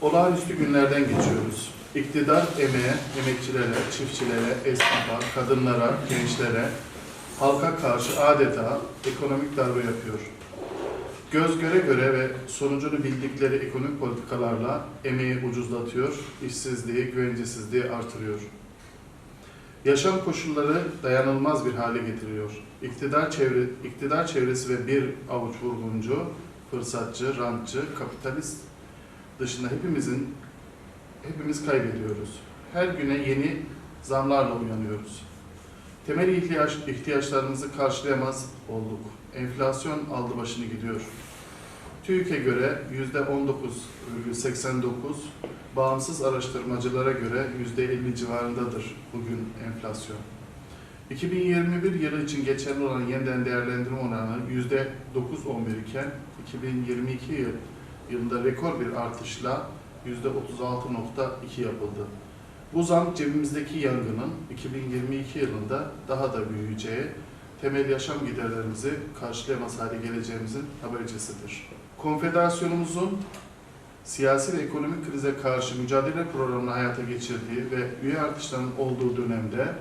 Olağanüstü günlerden geçiyoruz. İktidar emeğe, emekçilere, çiftçilere, esnafa, kadınlara, gençlere, halka karşı adeta ekonomik darbe yapıyor. Göz göre göre ve sonucunu bildikleri ekonomik politikalarla emeği ucuzlatıyor, işsizliği, güvencesizliği artırıyor. Yaşam koşulları dayanılmaz bir hale getiriyor. İktidar, çevre, iktidar çevresi ve bir avuç vurguncu, fırsatçı, rantçı, kapitalist dışında hepimizin hepimiz kaybediyoruz. Her güne yeni zamlarla uyanıyoruz. Temel ihtiyaç, ihtiyaçlarımızı karşılayamaz olduk. Enflasyon aldı başını gidiyor. TÜİK'e göre %19,89, bağımsız araştırmacılara göre %50 civarındadır bugün enflasyon. 2021 yılı için geçerli olan yeniden değerlendirme oranı %9.11 iken 2022 yıl, yılında rekor bir artışla %36.2 yapıldı. Bu zam cebimizdeki yangının 2022 yılında daha da büyüyeceği, temel yaşam giderlerimizi karşılayamaz hale geleceğimizin habercisidir. Konfederasyonumuzun siyasi ve ekonomik krize karşı mücadele programını hayata geçirdiği ve üye artışlarının olduğu dönemde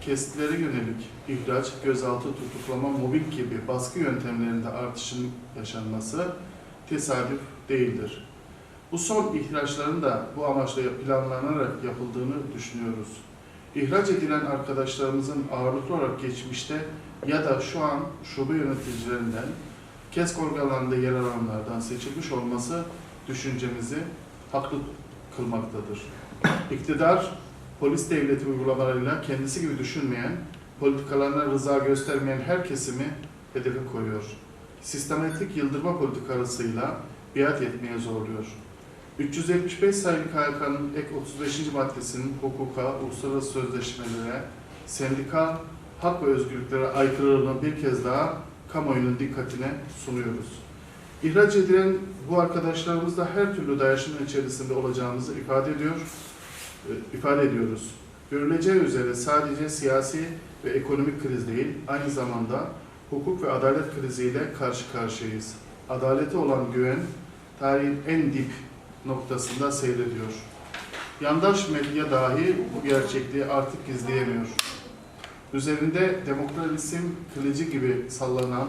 kesitlere yönelik ihraç, gözaltı, tutuklama, mobbing gibi baskı yöntemlerinde artışın yaşanması tesadüf değildir. Bu son ihraçların da bu amaçla planlanarak yapıldığını düşünüyoruz. İhraç edilen arkadaşlarımızın ağırlıklı olarak geçmişte ya da şu an şube yöneticilerinden, KESK organlarında yer alanlardan seçilmiş olması düşüncemizi haklı kılmaktadır. İktidar, polis devleti uygulamalarıyla kendisi gibi düşünmeyen, politikalarına rıza göstermeyen her kesimi hedefe koyuyor. Sistematik yıldırma politikasıyla biat etmeye zorluyor. 375 sayılı KYK'nın ek 35. maddesinin hukuka, uluslararası sözleşmelere, sendika hak ve özgürlüklere aykırılığını bir kez daha kamuoyunun dikkatine sunuyoruz. İhraç edilen bu arkadaşlarımız da her türlü dayaşının içerisinde olacağımızı ifade ediyor, e, ifade ediyoruz. Görüleceği üzere sadece siyasi ve ekonomik kriz değil, aynı zamanda hukuk ve adalet kriziyle karşı karşıyayız. Adalete olan güven, tarihin en dip noktasında seyrediyor. Yandaş medya dahi bu gerçekliği artık gizleyemiyor. Üzerinde demokrasinin kılıcı gibi sallanan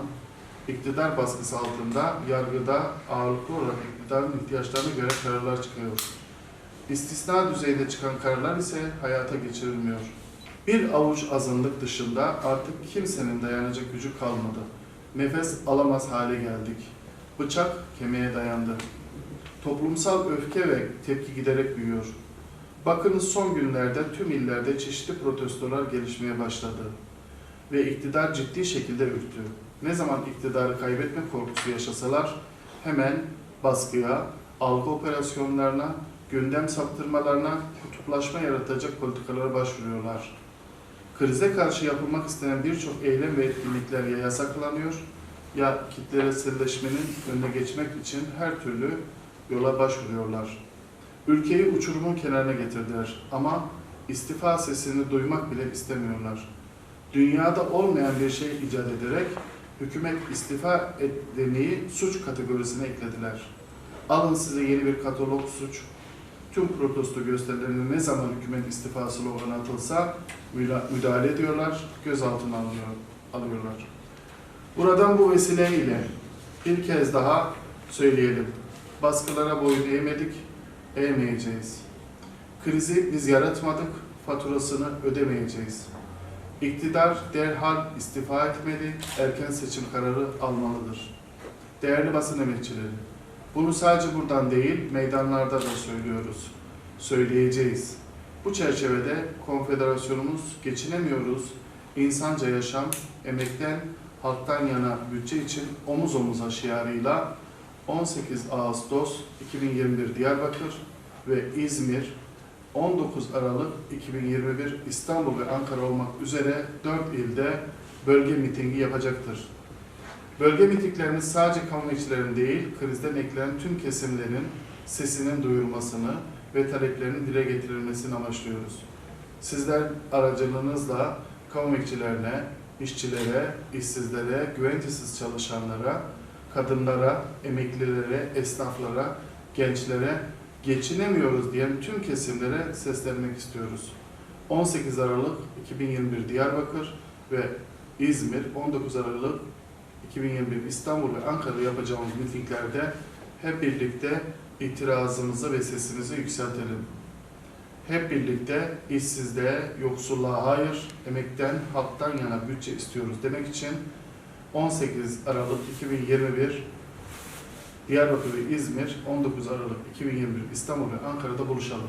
iktidar baskısı altında yargıda ağırlıklı olarak iktidarın ihtiyaçlarına göre kararlar çıkıyor. İstisna düzeyde çıkan kararlar ise hayata geçirilmiyor. Bir avuç azınlık dışında artık kimsenin dayanacak gücü kalmadı. Nefes alamaz hale geldik. Bıçak kemiğe dayandı. Toplumsal öfke ve tepki giderek büyüyor. Bakınız son günlerde tüm illerde çeşitli protestolar gelişmeye başladı. Ve iktidar ciddi şekilde ürktü. Ne zaman iktidarı kaybetme korkusu yaşasalar hemen baskıya, algı operasyonlarına, gündem saptırmalarına, kutuplaşma yaratacak politikalara başvuruyorlar. Krize karşı yapılmak istenen birçok eylem ve etkinlikler ya yasaklanıyor ya kitleselleşmenin önüne geçmek için her türlü yola başvuruyorlar. Ülkeyi uçurumun kenarına getirdiler ama istifa sesini duymak bile istemiyorlar. Dünyada olmayan bir şey icat ederek hükümet istifa et suç kategorisine eklediler. Alın size yeni bir katalog suç. Tüm protesto gösterilerinde ne zaman hükümet istifa sloganı atılsa müdahale ediyorlar, gözaltına alıyor, alıyorlar. Buradan bu vesileyle bir kez daha söyleyelim. Baskılara boyun eğmedik, eğmeyeceğiz. Krizi biz yaratmadık, faturasını ödemeyeceğiz. İktidar derhal istifa etmeli, erken seçim kararı almalıdır. Değerli basın emekçileri, bunu sadece buradan değil, meydanlarda da söylüyoruz. Söyleyeceğiz. Bu çerçevede konfederasyonumuz geçinemiyoruz, insanca yaşam, emekten, halktan yana bütçe için omuz omuza şiarıyla 18 Ağustos 2021 Diyarbakır ve İzmir 19 Aralık 2021 İstanbul ve Ankara olmak üzere 4 ilde bölge mitingi yapacaktır. Bölge mitinglerimiz sadece kamuoyçilerin değil, krizden eklenen tüm kesimlerin sesinin duyurulmasını ve taleplerinin dile getirilmesini amaçlıyoruz. Sizler aracılığınızla kamu emekçilerine, işçilere, işsizlere, güvencesiz çalışanlara, kadınlara, emeklilere, esnaflara, gençlere geçinemiyoruz diyen tüm kesimlere seslenmek istiyoruz. 18 Aralık 2021 Diyarbakır ve İzmir 19 Aralık 2021 İstanbul ve Ankara'da yapacağımız mitinglerde hep birlikte itirazımızı ve sesimizi yükseltelim. Hep birlikte işsizliğe, yoksulluğa hayır, emekten, halktan yana bütçe istiyoruz demek için 18 Aralık 2021 Diyarbakır ve İzmir, 19 Aralık 2021 İstanbul ve Ankara'da buluşalım.